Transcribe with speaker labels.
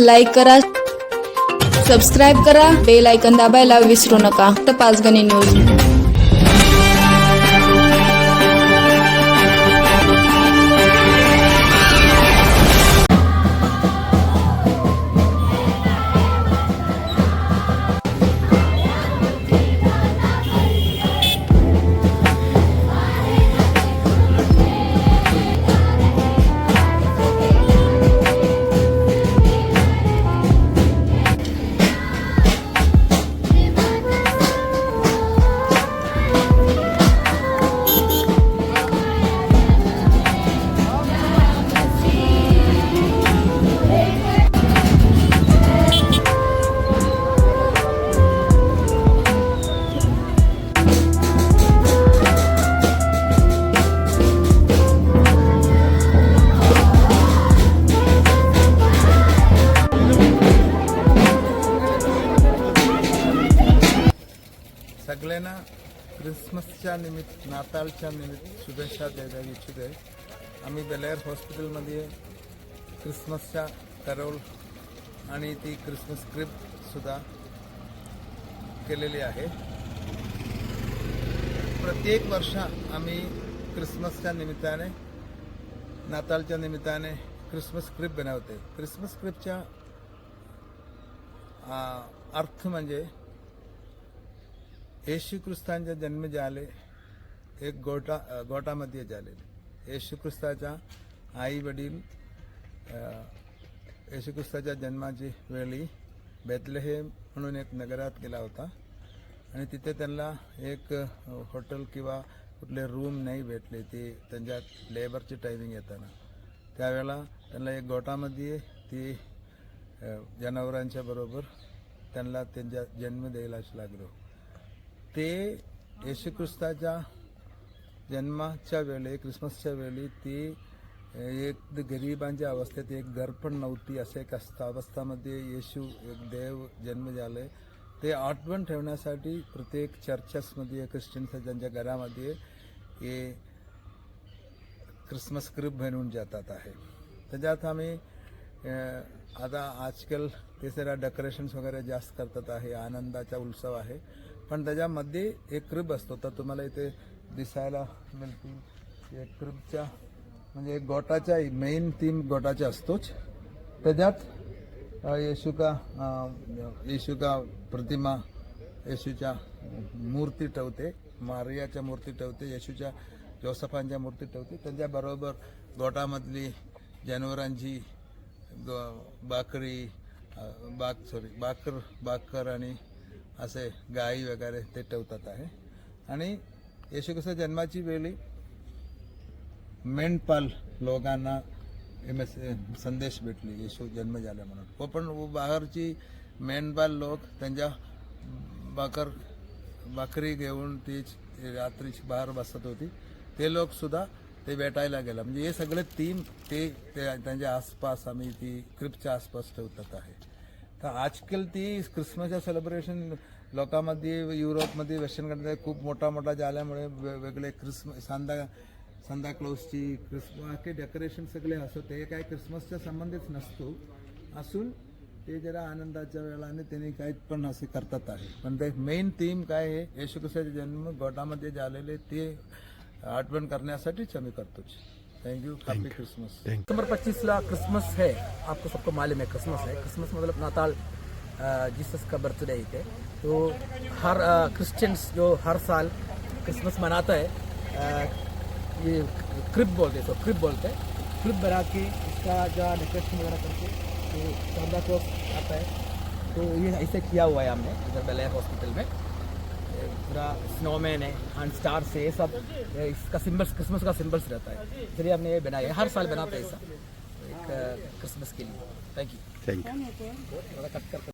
Speaker 1: Like करा subscribe करा bell icon दाबायला विसरू नका. तर पाचगणी न्यूज
Speaker 2: क्रिसमसच्या निमित्त नाताळच्या निमित्त शुभेच्छा द्यायला इच्छित आहे आम्ही बेलेअर हॉस्पिटलमध्ये क्रिसमसच्या करोल आणि ती क्रिसमस स्क्रिप्ट सुद्धा केलेली आहे. प्रत्येक वर्ष आम्ही क्रिसमसच्या निमित्ताने नाताळच्या निमित्ताने क्रिसमस स्क्रिप्ट बनवते क्रिसमस स्क्रिप्टच्या अर्थ म्हणजे येशू ख्रिस्तांचा जन्म झाले एक गोटा गोटामध्ये झालेले. येशू ख्रिस्ताच्या आई वडील येशू ख्रिस्ताच्या जन्माची वेळी बेतलेहेम म्हणून एक नगरात गेला होता. आणि तिथे त्यांना एक हॉटेल किंवा कुठले रूम नाही भेटले ते त्यांच्या लेबरची टायमिंग येताना. त्यावेळेला त्यांना एक गोटामध्ये ती जनावरांच्या बरोबर त्यांना त्यांचा जन्म द्यायलाच लागलो. ते येशू ख्रिस्ताच्या जन्माच्या वेळी क्रिसमसच्या वेळी ती एक गरिबांच्या अवस्थेत एक घर पण नव्हती असे एक असता अवस्थामध्ये येशू एक देव जन्म झाले. ते आठवण ठेवण्यासाठी प्रत्येक चर्चेसमध्ये ख्रिश्चन ज्यांच्या घरामध्ये हे क्रिसमस क्रिप बनवून जातात आहे. त्याच्यात आम्ही आता आजकाल ते सगळ्या डेकोरेशन्स वगैरे जास्त करतात आहे आनंदाचा उत्सव आहे. पण त्याच्यामध्ये एक क्रिब असतो तर तुम्हाला इथे दिसायला मिळतील. एक क्रिबच्या म्हणजे एक गोटाच्या मेन तीन गोटाचा असतोच. त्याच्यात येशुका येशुका प्रतिमा येशूच्या मूर्ती ठेवते. मारियाच्या मूर्ती ठेवते येशूच्या जोसफांच्या मूर्ती ठेवते. त्याच्याबरोबर गोटामधली जनावरांची ग- बाकरी बाक सॉरी बाकर बाकर आणि असे गाई वगैरे ते ठेवतात आहे. आणि येशू जन्माची वेळी मेंढपाल लोकांना एम एस संदेश भेटली येशू जन्म झाला म्हणून. व पण बाहेरची मेंढपाल लोक त्यांच्या बाकर बकरी घेऊन ती रात्रीची बाहेर बसत होती. ते लोकसुद्धा ते भेटायला गेला. म्हणजे हे सगळे तीन ते ते त्यांच्या आसपास आम्ही ती क्रिपच्या आसपास ठेवतात आहे. तर आजकाल ती क्रिसमसच्या सेलिब्रेशन लोकांमध्ये युरोपमध्ये वेस्टर्न कंट्रीमध्ये खूप मोठा मोठा झाल्यामुळे वे- वेगळे क्रिसमस सांदा सांदा क्लोजची क्रिसमस हे डेकोरेशन सगळे असो ते काय क्रिसमसच्या संबंधित नसतो. असून ते जरा आनंदाच्या वेळाने त्यांनी काही पण असे करतात आहे. पण ते मेन थीम काय आहे येशू जन्म गोटामध्ये झालेले ते आठवण करण्यासाठीच आम्ही करतोच. थँक्यू हॅपी क्रिसमस
Speaker 3: दिसंबर 25 ला क्रिसमस है। आपको सबको मालूम है क्रिसमस है। क्रिसमस मतलब नाताल जीसस का बर्थडे है तो हर क्रिश्चियंस जो हर साल क्रिसमस मनाता है ये क्रिप बोलते हैं तो क्रिप बोलते हैं। क्रिप बना के इसका जो डेकोरेशन वगैरह करके तो सांता क्लॉज आता है। तो ये ऐसे किया हुआ है हमने इधर बेलैर हॉस्पिटल में। ये पूरा स्नोमैन है एंड स्टार्स है ये सब इसका सिंबल्स क्रिसमस का सिंबल्स रहता है। इसलिए हमने ये बनाया है हर साल बनाते हैं ऐसा एक क्रिसमस के लिए। थैंक यू
Speaker 4: थैंक यू
Speaker 3: थोड़ा कट कर